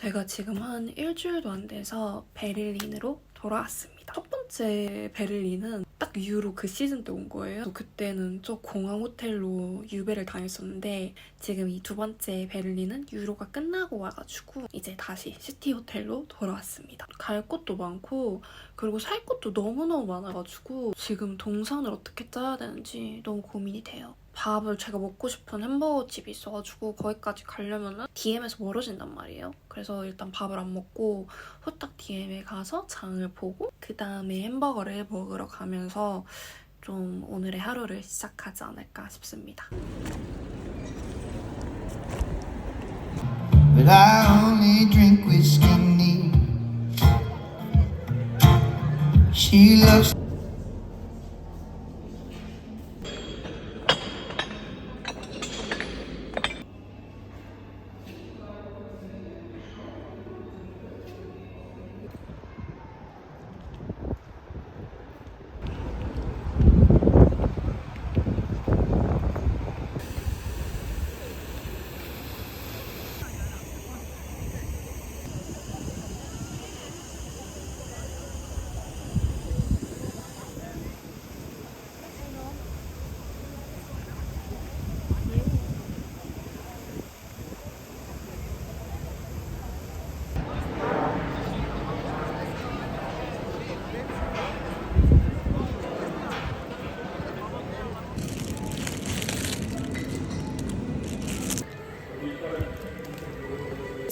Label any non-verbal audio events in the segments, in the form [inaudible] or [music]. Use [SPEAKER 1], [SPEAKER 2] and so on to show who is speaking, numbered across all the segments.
[SPEAKER 1] 제가 지금 한 일주일도 안 돼서 베를린으로 돌아왔습니다. 첫 번째 베를린은 딱 유로 그 시즌 때 온 거예요. 그때는 저 공항 호텔로 유배를 당했었는데 지금 이 두 번째 베를린은 유로가 끝나고 와가지고 이제 다시 시티 호텔로 돌아왔습니다. 갈 곳도 많고 그리고 살 곳도 너무너무 많아가지고 지금 동선을 어떻게 짜야 되는지 너무 고민이 돼요. 밥을 제가 먹고 싶은 햄버거 집이 있어가지고 거기까지 가려면은 DM에서 멀어진단 말이에요. 그래서 일단 밥을 안 먹고 후딱 DM에 가서 장을 보고 그 다음에 햄버거를 먹으러 가면서 좀 오늘의 하루를 시작하지 않을까 싶습니다.
[SPEAKER 2] But I only drink whiskey. She loves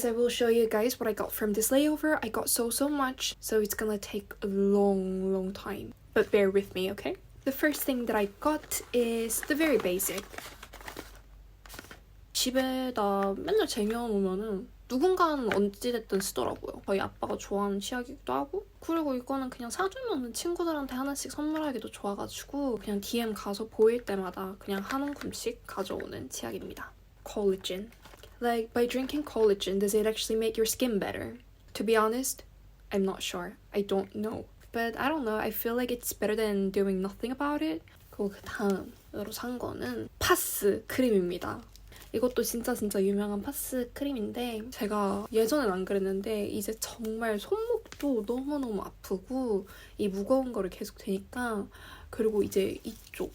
[SPEAKER 1] I will show you guys what I got from this layover. I got so so much, so it's gonna take a long long time. But bear with me, okay? The first thing that I got is the very basic. 집에다 맨날 쟁여놓으면은 누군가는 언제됐든 쓰더라고요. 저희 아빠가 좋아하는 치약이기도 하고 그리고 이거는 그냥 사주면은 친구들한테 하나씩 선물하기도 좋아가지고 그냥 DM 가서 보일 때마다 그냥 한 움큼씩 가져오는 치약입니다. Collagen. Like, by drinking collagen, does it actually make your skin better? To be honest, I'm not sure. I don't know. But I don't know. I feel like it's better than doing nothing about it. 그리고 그 다음으로 산 거는 파스 크림입니다. 이것도 진짜 진짜 유명한 파스 크림인데 제가 예전엔 안 그랬는데 이제 정말 손목도 너무너무 아프고 이 무거운 거를 계속 대니까 그리고 이제 이쪽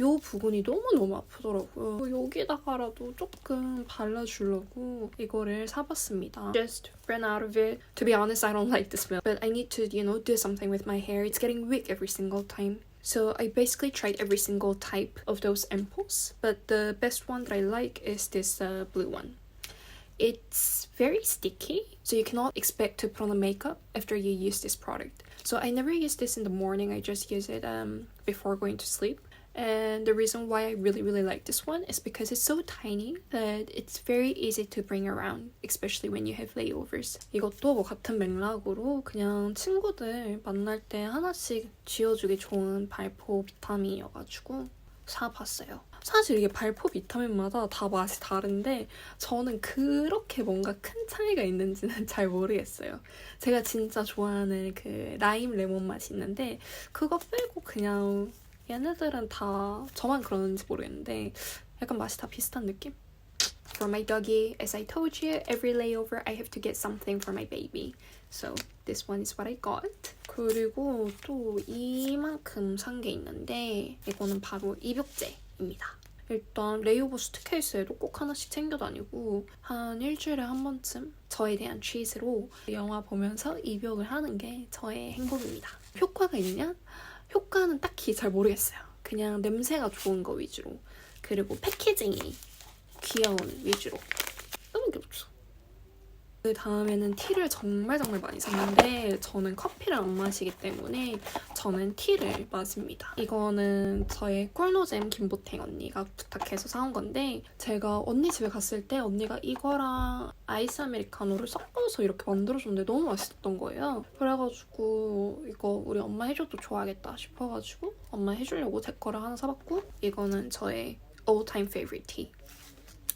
[SPEAKER 1] 요 부분이 너무너무 아프더라고요. 여기다가라도 조금 발라주려고 이거를 사봤습니다. Just ran out of it. To be honest, I don't like the smell. But I need to, you know, do something with my hair. It's getting weak every single time. So I basically tried every single type of those ampoules. But the best one that I like is this uh, blue one. It's very sticky, so you cannot expect to put on a makeup after you use this product. So I never use this in the morning. I just use it um, before going to sleep. And the reason why I really really like this one is because it's so tiny that it's very easy to bring around, especially when you have layovers. 이것도 뭐 같은 맥락으로 그냥 친구들 만날 때 하나씩 쥐어주기 좋은 발포 비타민이어가지고 사봤어요. 사실 이게 발포 비타민마다 다 맛이 다른데 저는 그렇게 뭔가 큰 차이가 있는지는 잘 모르겠어요. 제가 진짜 좋아하는 그 라임 레몬 맛이 있는데 그거 빼고 그냥 얘네들은 다 저만 그러는지 모르겠는데 약간 맛이 다 비슷한 느낌? For my doggy, as I told you, every layover I have to get something for my baby. So this one is what I got. 그리고 또 이만큼 산 게 있는데 이거는 바로 입욕제입니다. 일단 레이오버 수트케이스에도 꼭 하나씩 챙겨 다니고 한 일주일에 한 번쯤 저에 대한 취지로 영화 보면서 입욕을 하는 게 저의 행복입니다. 효과가 있냐? 효과는 딱히 잘 모르겠어요. 그냥 냄새가 좋은 거 위주로. 그리고 패키징이 귀여운 위주로. 그 다음에는 티를 정말 정말 많이 샀는데 저는 커피를 안 마시기 때문에 저는 티를 마십니다. 이거는 저의 꿀노잼 김보탱 언니가 부탁해서 사온 건데 제가 언니 집에 갔을 때 언니가 이거랑 아이스 아메리카노를 섞어서 이렇게 만들어줬는데 너무 맛있었던 거예요. 그래가지고 이거 우리 엄마 해줘도 좋아하겠다 싶어가지고 엄마 해주려고 제 거를 하나 사봤고 이거는 저의 all time favorite tea.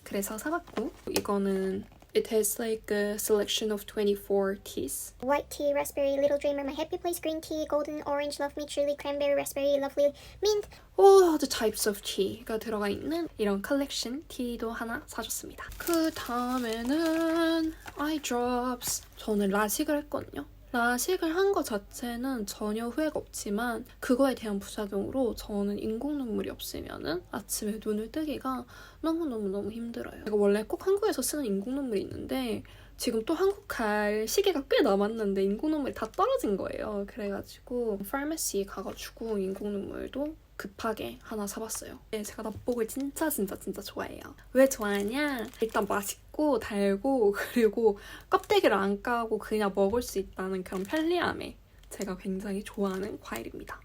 [SPEAKER 1] 그래서 사봤고 이거는 It has like a selection of 24 teas.
[SPEAKER 3] White tea, raspberry, little dreamer, my happy place, green tea, golden orange, love me truly, cranberry, raspberry, lovely, mint.
[SPEAKER 1] all the types of tea가 들어가 있는 이런 컬렉션 티도 하나 사줬습니다. 그 다음에는 eye drops. 저는 라식을 했거든요. 라식을 한거 자체는 전혀 후회가 없지만 그거에 대한 부작용으로 저는 인공 눈물이 없으면은 아침에 눈을 뜨기가 너무너무너무 힘들어요. 제가 원래 꼭 한국에서 쓰는 인공 눈물이 있는데 지금 또 한국 갈 시기가 꽤 남았는데 인공 눈물이 다 떨어진 거예요. 그래가지고 파마시 가가지고 인공 눈물도 급하게 하나 사봤어요. 네, 제가 nap복을 진짜 진짜 진짜 좋아해요. 왜 좋아하냐? 일단 맛있 고 달고 [laughs] 그리고 껍데기를 안 까고 그냥 먹을 수 있다는 그런 편리함에 제가 굉장히 좋아하는 과일입니다.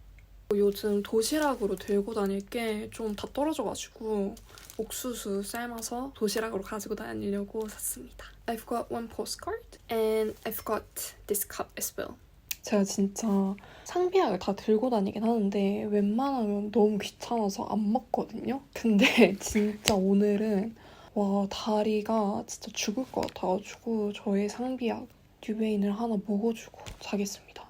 [SPEAKER 1] 요즘 도시락으로 들고 다닐 게 좀 다 떨어져가지고 옥수수 삶아서 도시락으로 가지고 다니려고 샀습니다. I've got one postcard and I've got this cup as well. 제가 진짜 상비약을 다 들고 다니긴 하는데 웬만하면 너무 귀찮아서 안 먹거든요. 근데 [laughs] 진짜 오늘은 와 다리가 진짜 죽을 것 같아가지고 저의 상비약 뉴베인을 하나 먹어주고 자겠습니다.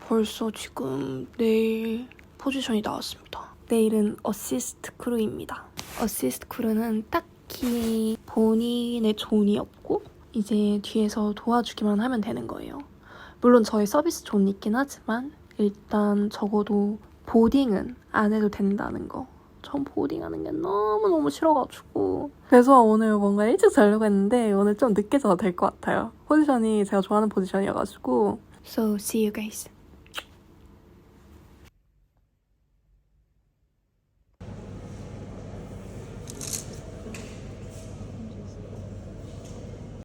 [SPEAKER 1] 벌써 지금 내일 포지션이 나왔습니다. 내일은 어시스트 크루입니다. 어시스트 크루는 딱히 본인의 존이 없고 이제 뒤에서 도와주기만 하면 되는 거예요. 물론 저희 서비스 존이 있긴 하지만 일단 적어도 보딩은 안 해도 된다는 거. 전 보딩하는 게 너무너무 싫어가지고 그래서 오늘 뭔가 일찍 자려고 했는데 오늘 좀 늦게 자도 될 것 같아요. 포지션이 제가 좋아하는 포지션이어가지고 So see you guys.